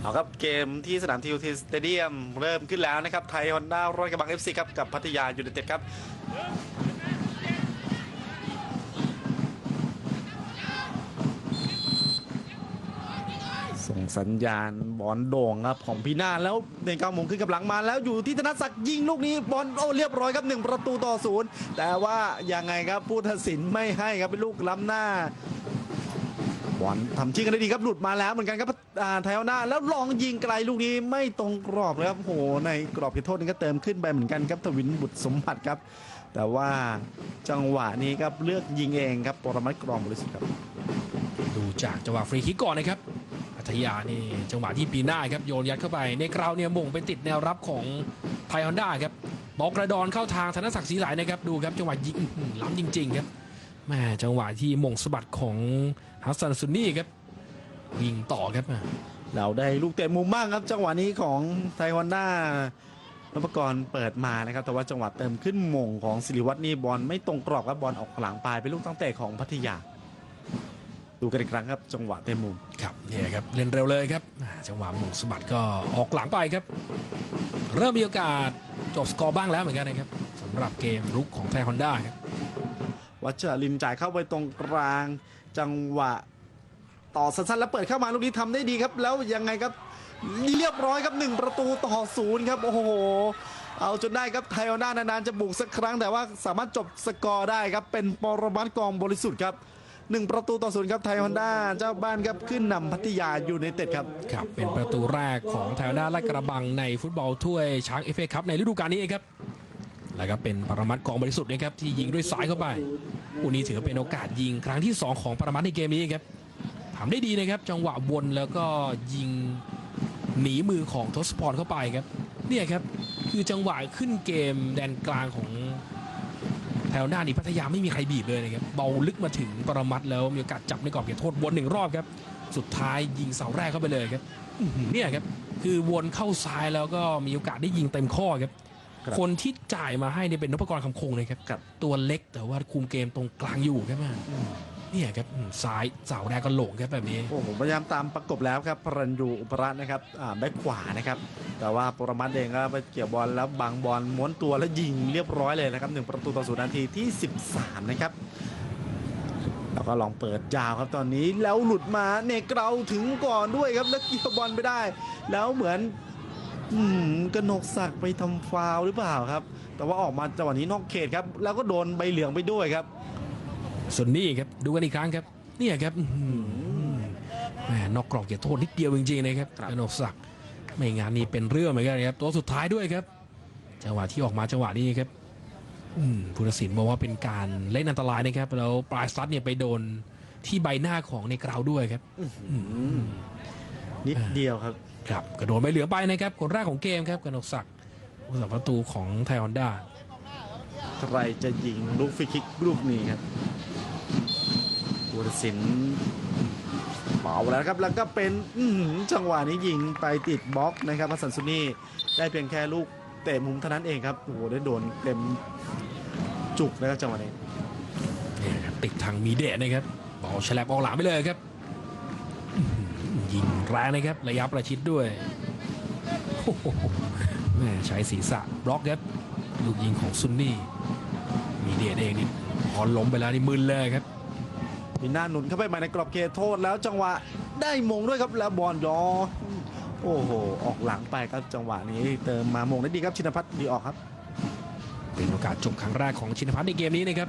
เอาครับเกมที่สนามทีวีสเตเดียมเริ่มขึ้นแล้วนะครับ ไทยฮอนด้ารถกระบัง FC ครับกับพัทยายูไนเต็ดครับส่งสัญญาณบอลโด่งครับของพีนาแล้วในเก้าโมงขึ้นกับหลังมาแล้วอยู่ที่ธนศักดิ์ยิงลูกนี้บอลโอ้เรียบร้อยครับหนึ่งประตูต่อศูนย์แต่ว่ายังไงครับผู้ตัดสินไม่ให้ครับเป็นลูกล้ำหน้า บอลทำชิงกันได้ดีครับ หลุดมาแล้วเหมือนกันครับอ่าไทยเอาหน้า แล้วลองยิงไกลลูกนี้ไม่ตรงกรอบเลยครับโหในกรอบเขตโทษนี่ก็เติมขึ้นไปเหมือนกันครับทวินบุตรสมบัติครับ แต่ว่าจังหวะนี้ครับเลือกยิงเองครับปรมัตถ์กรองบริสุทธิ์ครับ ดูจากจังหวะฟรีคิกก่อนนะครับพัทยานี่จังหวะที่ปีหน้าครับโยนยัดเข้าไปในกราวเนี่ยมงไปติดแนวรับของไทยฮอนด้าครับบอลกระดอนเข้าทางธนศักดิ์ศรีไหลนะครับดูครับจังหวะยิงอื้อหือล้ำจริง ๆ ครับ แม่จังหวะที่มงสะบัดของฮัสซันซุนนี่ครับยิงต่อครับแม่เราได้ลูกเตะมุมบ้างครับ จังหวะนี้ของไทยฮอนด้านพกรเปิดมานะครับ แต่ว่าจังหวะเติมขึ้นมงของสิริวัฒน์นี่บอลไม่ตรงกรอบครับบอลออกหลังปลายเป็นลูกตั้งเตะของพัทยา ดูกันอีกครั้งครับ จังหวะเตะมุมครับเนี่ยครับเล่นเร็วเลยครับอ่าจังหวะมงสะบัดก็ออกหลังไปครับ เริ่มมีโอกาสจบสกอร์บ้างแล้วเหมือนกันนะครับสำหรับเกมรุกของไทยฮอนด้าครับ วัชรินจ่ายเข้าไปตรงกลางจังหวะ ต่อสั้นๆแล้วเปิดเข้ามาลูกนี้ทำได้ดีครับ แล้วยังไงครับเรียบร้อยครับหนึ่งประตูต่อศูนย์ครับโอ้โหเอาจนได้ครับไทยอนดานานๆจะบุกสักครั้งแต่ว่าสามารถจบสกอร์ได้ครับ เป็นปรมัตกองบริสุทธิ์ครับหนึ่งประตูต่อศูนย์ครับไทยฮอนด้าเจ้าบ้านครับขึ้นนำพัทยาอยูไนเต็ดครับครับ เป็นประตูแรกของไทยฮอนด้าและกระบังในฟุตบอลถ้วยช้างเอฟเอคัพในฤดูกาลนี้เองครับ แล้วก็เป็นปรมัตถ์กองบริสุทธิ์นะครับที่ยิงด้วยซ้ายเข้าไปอุนี้ถือเป็นโอกาสยิงครั้งที่ 2 ของปรมัตถ์ในเกมนี้ครับทำได้ดีนะครับ จังหวะวนแล้วก็ยิงหนีมือของทศพรเข้าไปครับเนี่ยครับคือจังหวะขึ้นเกมแดนกลางของไทยฮอนด้านี่พัทยาไม่มีใครบีบเลยนะครับเบาลึกมาถึงปรมัตถ์แล้วมีโอกาสจับในกรอบเขตโทษวนหนึ่งรอบครับ สุดท้ายยิงเสาแรกเข้าไปเลยครับเนี่ยครับคือวนเข้าซ้ายแล้วก็มีโอกาสได้ยิงเต็มข้อครับ ครับคนที่จ่ายมาให้เนี่ยเป็นนพกรคำคงเลยครับ ครับ ตัวเล็กแต่ว่าคุมเกมตรงกลางอยู่ครับแม่เนี่ยครับอืมซ้ายเสาแรกก็โหลงครับแบบนี้ โอ้โหพยายามตามประกบแล้วครับพรัญยูอุปรัตน์นะครับอ่าแบ็คขวานะครับ แต่ว่าปรมัตถ์เองก็ไปเกี่ยวบอลแล้วบังบอลม้วนตัวแล้วยิงเรียบร้อยเลยนะครับหนึ่งประตูต่อศูนย์นาทีที่ 13 นะครับ แล้วก็ลองเปิดยาวครับตอนนี้แล้วหลุดมาเนกเราถึงก่อนด้วยครับแล้วเกี่ยวบอลไปได้ แล้วเหมือน อืมกนกศักดิ์ไปทำฟาวล์หรือเปล่าครับ แต่ว่าออกมาจังหวะนี้นอกเขตครับ แล้วก็โดนใบเหลืองไปด้วยครับ ส่วนนี้ครับดูกันอีกครั้งครับเนี่ยครับอื้อหือแหมนอกกรอบเกียรติโทษนิดเดียวจริงๆนะครับครับกนกศักดิ์ไม่งานนี้เป็นเรื่องเหมือนกันครับตัวสุดท้ายด้วยครับ จังหวะที่ออกมาจังหวะนี้ครับอืมผู้ตัดสินบอกว่าเป็นการเล่นอันตรายนะครับแล้วปลายสตัดเนี่ยไปโดนที่ใบหน้าของในกราวด้วยครับ นิดเดียวครับ ครับกระโดดใบเหลืองไปนะครับคนแรกของเกมครับกนกศักดิ์ผู้สาประตูของไทยฮอนด้าใครจะยิงลูกฟรีคิกลูกนี้ครับบุรสินเป่าแล้วครับแล้วก็เป็นอื้อหือจังหวะนี้ยิงไปติดบล็อกนะครับพัสสันซุนี่ได้เพียงแค่ลูกเตะมุมเท่านั้นเองครับโอ้โหได้โดนเต็มจุกนะครับจังหวะนี้เนี่ยครับติดทางมีเดชนะครับบอลฉลับออกหลังไปเลยครับอื้อหือ ยิงแรงนะครับระยะประชิดด้วยโอ้โหแม่ใช้ศีรษะบล็อกครับลูกยิงของซุนนี่ มีเดชเองนี่พอล้มไปแล้วนี่มึนเลยครับมีหน้าหนุนเข้าไปใหม่ในกรอบเขตโทษแล้วจังหวะได้มงด้วยครับแล้วบอลยอโอ้โห ออกหลังไปครับจังหวะนี้เติมมามงได้ดีครับชินพัฒน์ดีออกครับ เป็นโอกาสจบครั้งแรกของชินพัฒน์ในเกมนี้นะครับ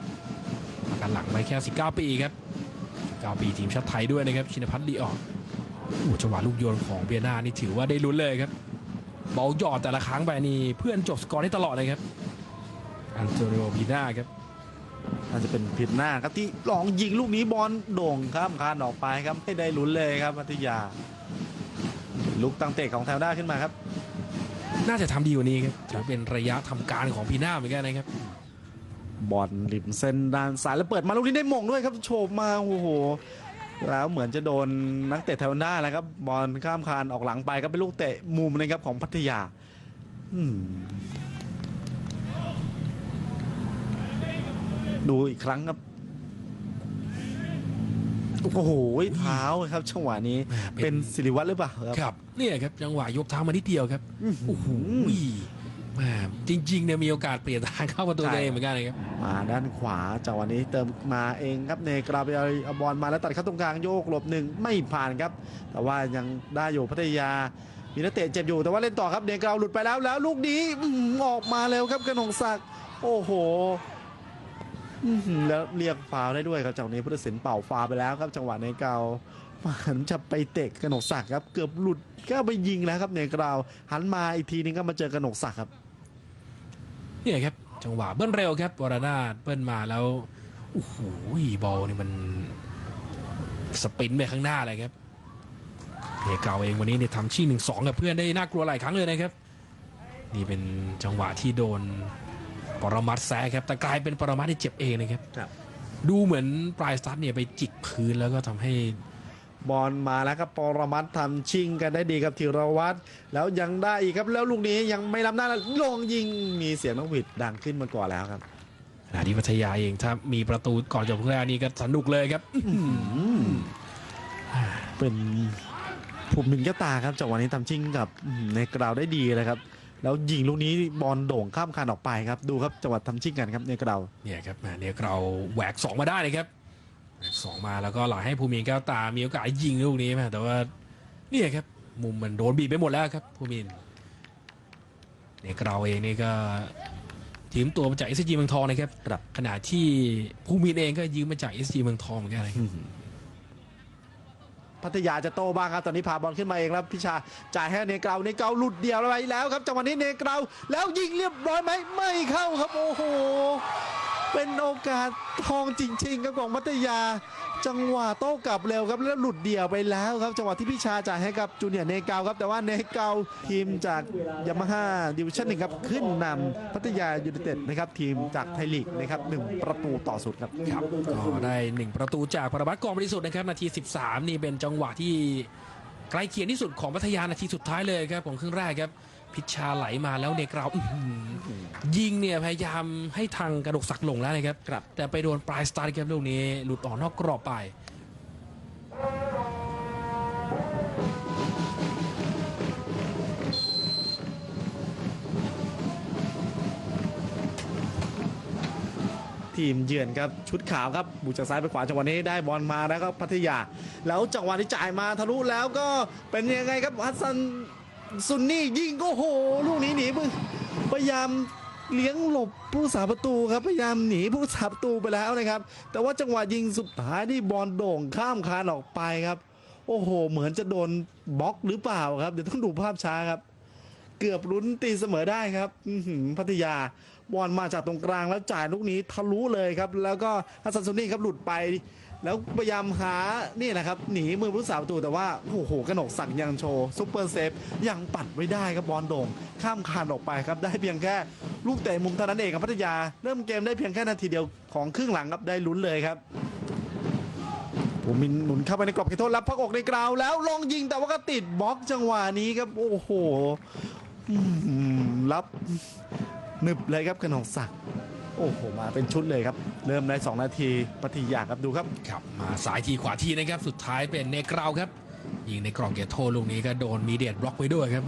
ประกันหลังไปแค่ 19 ปีครับ 19 ปีทีมชาติไทยด้วยนะครับชินพัฒน์ลีออกโอ้โห จังหวะลูกโยนของเบียนานี่ถือว่าได้ลุ้นเลยครับบอลหยอดแต่ละครั้งไปนี่เพื่อนจบสกอร์ได้ตลอดเลยครับอันโตนิโอบีนาครับน่าจะเป็นผิดหน้าครับที่ลองยิงลูกนี้บอลโด่งข้ามคานออกไปครับไม่ได้ลุ้นเลยครับพัทยาลูกตั้งเตะของแถวด้าขึ้นมาครับ น่าจะทำดีกว่านี้ครับถือเป็นระยะทำการของพีน่าเหมือนกันนะครับบอลริมเส้นด้านซ้ายแล้วเปิดมาลูกนี้ได้มงด้วยครับโฉบมาโอ้โห แล้วเหมือนจะโดนนักเตะแถวหน้าแล้วครับบอลข้ามคานออกหลังไปครับเป็นลูกเตะมุมนะครับของพัทยาอืมดูอีกครั้งครับโอ้โอ้โหเท้าครับจังหวะนี้แหม่เป็นเป็นสิริวัตรหรือเปล่าครับ ครับเนี่ยครับจังหวะยกเท้ามานิดเดียวครับอื้อหือโอ้โห ม่จริงๆเนี่ยมีโอกาสเปลี่ยนทางเข้าประตูตัวเองเหมือนกันนะครับมาด้านขวาจังหวะนี้เติมมาเองครับเนกราไปเอาบอลมาแล้วตัดเข้าตรงกลางโยกหลบหนึ่งไม่ผ่านครับ แต่ว่ายังได้อยู่พัทยามีนักเตะเจ็บอยู่แต่ว่าเล่นต่อครับเนกราหลุดไปแล้วแล้วลูกนี้อออกมาแล้วครับกระหนงศักดิ์โอ้โหแล้วเรียกฟาวได้ด้วยครับจังหวะนี้พุทธศิลป์เป่าฟาวไปแล้วครับจังหวะเนกราหันจะไปเตะกระหนกศักดิ์ครับ เกือบหลุดก็ไปยิงแล้วครับเนกราหันมาอีกทีนึงก็มาเจอกระหนกศักดิ์ครับ เนี่ยครับ จังหวะเบิ้ลเร็วครับวรนาถเบิ้ลมาแล้วโอ้โหบอลนี่มันสปรินต์ไปข้างหน้าเลยครับเฮเก่าเองวันนี้เนี่ยทำชิ่งหนึ่งสองกับเพื่อนได้น่ากลัวหลายครั้งเลยนะครับ นี่เป็นจังหวะที่โดนปรมัดแซะครับ แต่กลายเป็นปรมัดที่เจ็บเองนะครับครับ ดูเหมือนปลายสตาร์ทเนี่ยไปจิกพื้นแล้วก็ทำให้ บอลมาแล้วครับปรมัตถ์ทำชิงกันได้ดีกับธีรวัตรแล้วยังได้อีกครับแล้วลูกนี้ยังไม่ล้ำหน้าลงยิงมีเสียงนกหวีดดังขึ้นมาก่อนแล้วครับขณะที่พัทยาเองถ้ามีประตูก่อนจบครึ่งแรกนี่ก็สนุกเลยครับเป็นภูมิมินแก้วตาครับจังหวะนี้ทำชิงกับอืมในกราวได้ดีเลยครับแล้วยิงลูกนี้บอลโด่งข้ามคานออกไปครับ ดูครับจังหวะทำชิงกันครับในกราวเนี่ยครับแหม่เนี่ยเราแหวกสองมาได้เลยครับแหวก สองมาแล้วก็หลังให้ภูมินแก้วตา มีโอกาสยิงลูกนี้มาแต่ว่าเนี่ยครับ มุมมันโดนบีบไปหมดแล้วครับภูมินเนี่ยเราเองนี่ก็ยืมตัวมาจากเอสจีเมืองทองนะครับครับขณะที่ภูมินเองก็ยืมมาจากเอสจีเมืองทองเหมือนกันนะครับพัทยาจะโตบ้างครับ ตอนนี้พาบอลขึ้นมาเองแล้วพิชาจ่ายให้เนเกราเนเกราหลุดเดียวไปแล้วครับจังหวะนี้เนเกราแล้วยิงเรียบร้อยไหมไม่เข้าครับโอ้โห เป็นโอกาสทองจริงๆครับของพัทยา จังหวะโต้กลับเร็วครับแล้วหลุดเดี่ยวไปแล้วครับ จังหวะที่พิชาจ่ายให้กับจูเนียร์เนเกาครับ แต่ว่าเนเกาทีมจากยามาฮ่าดิวิชั่นหนึ่งครับขึ้นนำพัทยายูไนเต็ดนะครับทีมจากไทยลีกนะครับหนึ่งประตูต่อสุดครับครับก็ได้1ประตูจากปรมัตกองบริสุทธิ์นะครับนาที 13 นี่เป็นจังหวะที่ใกล้เคียงที่สุดของพัทยานาทีสุดท้ายเลยครับของครึ่งแรกครับ พิชชาไหลมาแล้วเนกราวอื้อหือยิงเนี่ยพยายามให้ทางกระดกศักดิ์ลงแล้วนะครับครับ แต่ไปโดนปลายสตาร์ทครับลูกนี้หลุดออกนอกกรอบไป ทีมเยือนครับชุดขาวครับบุกจากซ้ายไปขวาจังหวะนี้ได้บอลมาแล้วก็พัทยา แล้วจังหวะที่จ่ายมาทะลุแล้วก็เป็นยังไงครับฮัสซัน ซุนนี่ยิงก็โห ลูกนี้หนีมือพยายามเลี้ยงหลบผู้สาประตูครับพยายามหนีผู้สาประตูไปแล้วนะครับ แต่ว่าจังหวะยิงสุดท้ายที่บอลโด่งข้ามคานออกไปครับ โอ้โห เหมือนจะโดนบล็อกหรือเปล่าครับเดี๋ยวต้องดูภาพช้าครับ เกือบลุ้นตีเสมอได้ครับพัทยาบอลมาจากตรงกลางแล้วจ่ายลูกนี้ทะลุเลยครับ แล้วก็ฮัสซันซุนี่ครับหลุดไป แล้วพยายามหานี่แหละครับหนีมือผู้สาประตูแต่ว่าโอ้โหกระหนกสั่งยังโชว์ซุปเปอร์เซฟยังปัดไว้ได้ครับบอลโด่งข้ามคานออกไปครับได้เพียงแค่ลูกเตะมุมเท่านั้นเองครับพัทยา เริ่มเกมได้เพียงแค่นาทีเดียวของครึ่งหลังครับได้ลุ้นเลยครับผมมินหนุนเข้าไปในกรอบเขตโทษรับพักอกในกราวแล้วลองยิงแต่ว่าก็ติดบล็อกจังหวะนี้ครับโอ้โหรับหนึบเลยครับกนกศักดิ์ โอ้โหมาเป็นชุดเลยครับ เริ่มได้ 2 นาทีพัทยาครับดูครับ ครับมาสายทีขวาทีนะครับ สุดท้ายเป็นเนกราวครับ ยิงในกรอบเกตโทลูกนี้ก็โดนมีเดียดบล็อกไว้ด้วยครับ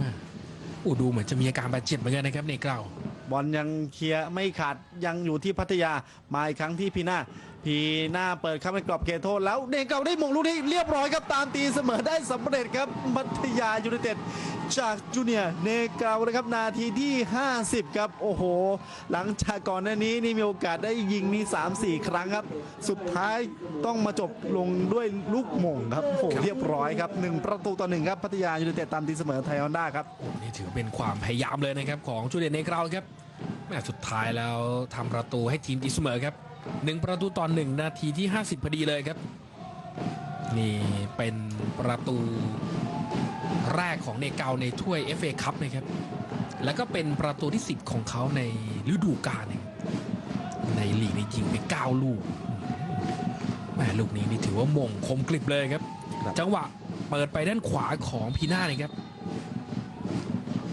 อู้ดูเหมือนจะมีอาการบาดเจ็บเหมือนกันนะครับเนกราวบอลยังเคลียร์ไม่ขาดยังอยู่ที่พัทยามาอีกครั้งที่พีน่า พีน่าเปิดเข้าไปกรอบเขตโทษแล้วเดนเก่าได้มงลูกนี้เรียบร้อยครับตามตีเสมอได้สำเร็จครับพัทยายูไนเต็ดจากจูเนียร์เนเกานะครับนาทีที่ 50 ครับ โอ้โห หลังจากก่อนหน้านี้นี่มีโอกาสได้ยิงมี3-4 ครั้งครับ สุดท้ายต้องมาจบลงด้วยลูกหม่งครับโอ้โหเรียบร้อยครับหนึ่งประตูต่อหนึ่งครับพัทยายูไนเต็ดตามตีเสมอไทยฮอนด้าครับนี่ถือเป็นความพยายามเลยนะครับ ของจูเลียนเนกราวครับแม่สุดท้ายแล้วทำประตูให้ทีมตีเสมอครับ หนึ่งประตูต่อหนึ่งนาทีที่ 50 พอดีเลยครับ นี่เป็นประตูแรกของเนเกาในถ้วย FA คัพนะครับ แล้วก็เป็นประตูที่ 10 ของเขาในฤดูกาลนะครับในลีกนี่ยิงไป 9 ลูกแม่ลูกนี้นี่ถือว่าหมงคมกริบเลยครับครับ จังหวะเปิดไปด้านขวาของพีน่าเลยครับ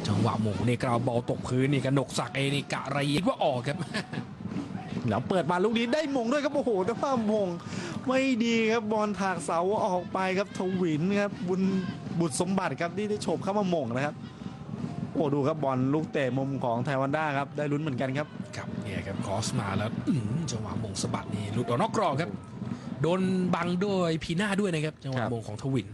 จังหวะหมงในกราวบอลตกพื้นนี่กระหนกศักดิ์เองนี่กะไรยิดว่าออกครับ แล้วเปิดมาลูกนี้ได้มงด้วยครับโอ้โหแต่ว่ามงไม่ดีครับบอลถากเสาออกไปครับทวินครับบุญบุตรสมบัติครับที่ได้โฉบเข้ามาหม่งนะครับโอ้ดูครับบอลลูกเตะมุมของไทวันด้าครับได้ลุ้นเหมือนกันครับครับเนี่ยครับครอสมาแล้วอื้อหือจังหวะมงสะบัดนี่หลุดออกนอกกรอบครับ โดนบังด้วยพีหน้าด้วยนะครับจังหวะครับมงของทวิน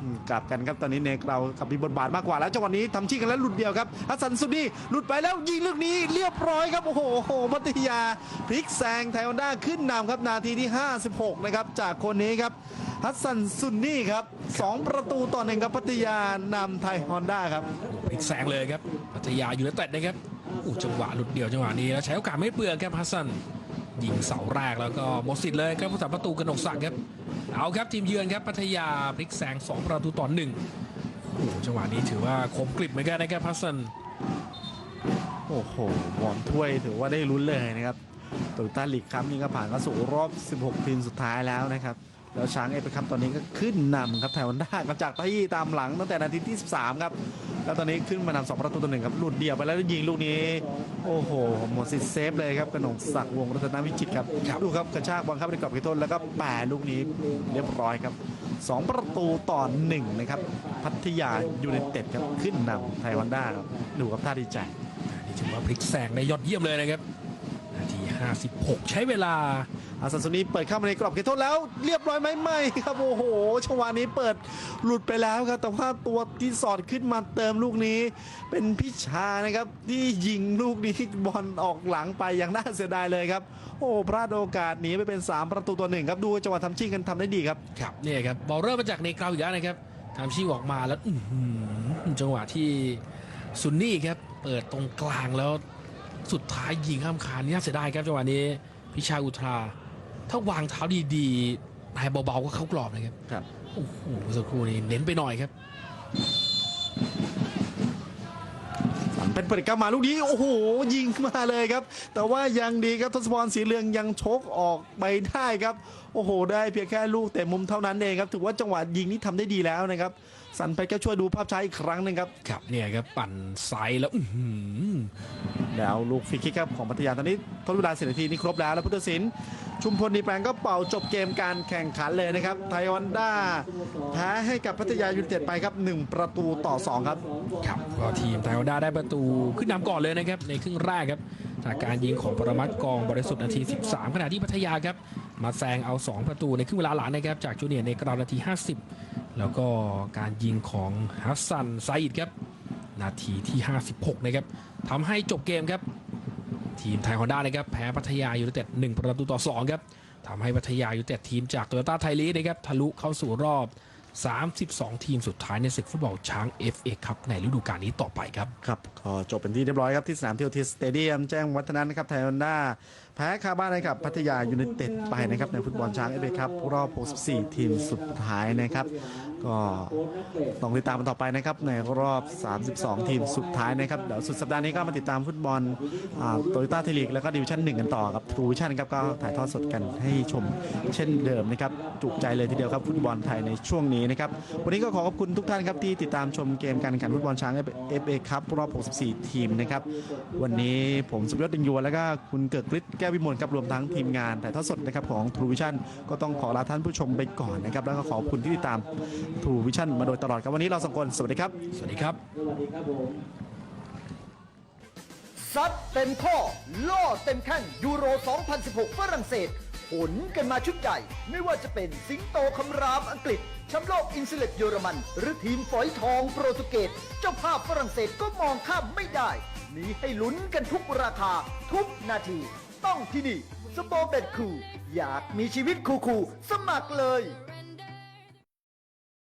อืมกลับกันครับตอนนี้เนกเรากับมีบทบาทมากกว่าแล้วจังหวะนี้ทำชิ่งกันแล้วหลุดเดียวครับฮัสซันซุดีหลุดไปแล้วยิงลูกนี้เรียบร้อยครับโอ้โหโอ้โหพัทยาพลิกแซงไทยฮอนด้าขึ้นนำครับนาทีที่ 56 นะครับจากคนนี้ครับฮัสซันซุนนี่ครับสองประตูต่อหนึ่งครับพัทยานำไทยฮอนด้าครับ พลิกแซงเลยครับพัทยาอยูไนเต็ดนะครับอู้จังหวะหลุดเดี่ยวจังหวะนี้แล้วใช้โอกาสไม่เปลืองครับฮัสซันยิงเสาแรกแล้วก็หมดสิทธิ์เลยครับผู้สาประตูกนกศักดิ์ครับ เอาครับทีมเยือนครับพัทยาพลิกแสงสองประตูต่อหนึ่งโอ้โหจังหวะนี้ถือว่าคมกริบเหมือนกันนะครับพัสซันโอ้โหวอมถ้วยถือว่าได้ลุ้นเลยนะครับโตโยต้าลีกครับนี่ก็ผ่านเข้าสู่รอบ 16 ทีมสุดท้ายแล้วนะครับ แล้วช้างเอฟครับตอนนี้ก็ขึ้นนำครับไทยวันด้าก็จากที่ตามหลังตั้งแต่นาทีที่ 13 ครับ แล้วตอนนี้ขึ้นมานำสองประตูต่อหนึ่งครับหลุดเดี่ยวไปแล้วยิงลูกนี้ โอ้โห หมดสิทธิ์เซฟเลยครับกนกศักดิ์วงศ์รัตนวิจิตรครับครับดูครับกระชากบอลเข้าไปในกรอบเขตโทษแล้วก็แปะลูกนี้เรียบร้อยครับสองประตูต่อหนึ่งนะครับพัทยายูไนเต็ดครับขึ้นนำไทยวันด้าครับดูครับท่าดีใจนี่ถือว่าพลิกแซงได้ยอดเยี่ยมเลยนะครับนาที 56 ใช้เวลา อาซันซุนีเปิดเข้ามาในกรอบเขตโทษแล้ว เรียบร้อยไหมไม่ครับโอ้โหจังหวะนี้เปิดหลุดไปแล้วครับ แต่ว่าตัวที่สอดขึ้นมาเติมลูกนี้ เป็นพิชานะครับ ที่ยิงลูกนี้บอลออกหลังไปอย่างน่าเสียดายเลยครับ โอ้พลาดโอกาสหนีไปเป็น 3 ประตูต่อหนึ่งครับดูจังหวะทำชิ่งกันทำได้ดีครับครับเนี่ยครับบอลเริ่มมาจากในกราวอีกแล้วนะครับทำชิ่งออกมาแล้วจังหวะที่ซุนนี่ครับเปิดตรงกลางแล้วสุดท้ายยิงข้ามคานนี่น่าเสียดายครับจังหวะนี้พิชาอุทรา ถ้าวางเท้าดีๆให้เบาๆก็เข้ากรอบนะครับครับโอ้โหเมื่อสักครู่นี้เน้นไปหน่อยครับเป็นเปิดกลับมาลูกนี้โอ้โหยิงมาเลยครับ แต่ว่ายังดีครับทศพรสีเหลืองยังชกออกไปได้ครับ โอ้โห ได้เพียงแค่ลูกแต่มุมเท่านั้นเองครับถือว่าจังหวะยิงนี่ทำได้ดีแล้วนะครับสันเพชรก็ช่วยดูภาพช้าอีกครั้งหนึ่งครับครับเนี่ยครับปั่นไซด์แล้วอื้อหือแล้วลูกฟรีคิกครับของพัทยาตอนนี้ทดเวลาสินาทีนี่ครบแล้วแล้วพุทธศิลป์ ชุมพลนีแปลงก็เป่าจบเกมการแข่งขันเลยนะครับ ไทยวันด้าแพ้ให้กับพัทยายูไนเต็ดไปครับ 1 ประตูต่อ 2 ครับ ครับก็ทีมไทยฮอนด้าได้ประตูขึ้นนำก่อนเลยนะครับ ในครึ่งแรกครับ จากการยิงของปรมัตถ์กองบริสุทธิ์นาที 13 ขณะที่พัทยาครับ มาแซงเอา 2 ประตูในครึ่งเวลาหลังนะครับ จากจูเนียร์ในกราวนาที 50 แล้วก็การยิงของฮัสซันไซด์ครับ นาทีที่ 56 นะครับทำให้จบเกมครับ ทีมไทยฮอนด้านะครับแพ้พัทยายูไนเต็ด1ประตูต่อ2ครับทำให้พัทยายูไนเต็ดทีมจากโตโยต้าไทยลีกนะครับทะลุเข้าสู่รอบ 32 ทีมสุดท้ายในศึกฟุตบอลช้าง FA ครับในฤดูกาลนี้ต่อไปครับ ครับ ก็จบเป็นที่เรียบร้อยครับ ที่สนามเทียวทีสเตเดียมแจ้งวัฒนะนะครับไทยฮอนด้า แพ้คาบ้านให้กับพัทยายูไนเต็ดไปนะครับในฟุตบอลช้างเอเอครับรอบ 64 ทีมสุดท้ายนะครับ ก็ต้องติดตามกันต่อไปนะครับในรอบ 32 ทีมสุดท้ายนะครับเดี๋ยวสุดสัปดาห์นี้ก็มาติดตามฟุตบอลโตโยต้าเทลีกแล้วก็ดิวิชั่นหนึ่งกันต่อกับทูชั่นครับก็ถ่ายทอดสดกันให้ชมเช่นเดิมนะครับจุใจเลยทีเดียวครับฟุตบอลไทยในช่วงนี้นะครับวันนี้ก็ขอขอบคุณทุกท่านครับที่ติดตามชมเกมการแข่งขันฟุตบอลช้างเอฟเอครับรอบ 64 ทีมนะครับวันนี้ผมสุพยศดิงยัวแล้วก็คุณเกิดฤทธิ์แก้ววิมลครับรวมทั้งทีมงานถ่ายทอดสดนะครับของทรูวิชั่นก็ต้องขอลาท่านผู้ชมไปก่อนนะครับแล้วก็ขอบคุณที่ติดตามทรูวิชั่นมาโดยตลอดครับวันนี้เราสองคนสวัสดีครับ สวัสดีครับซัดเต็มข้อ ล่อเต็มแข้งยูโร 2016 ฝรั่งเศสผลกันมาชุดใหญ่ ไม่ว่าจะเป็นสิงโตคำรามอังกฤษแชมป์โลกอินสุเลตเยอรมัน หรือทีมฝอยทองโปรตุเกส เจ้าภาพฝรั่งเศสก็มองข้ามไม่ได้ มีให้ลุ้นกันทุกราคาทุกนาที ต้องที่นี่สโปเบ็ดคูอยากมีชีวิตคูลๆสมัครเลย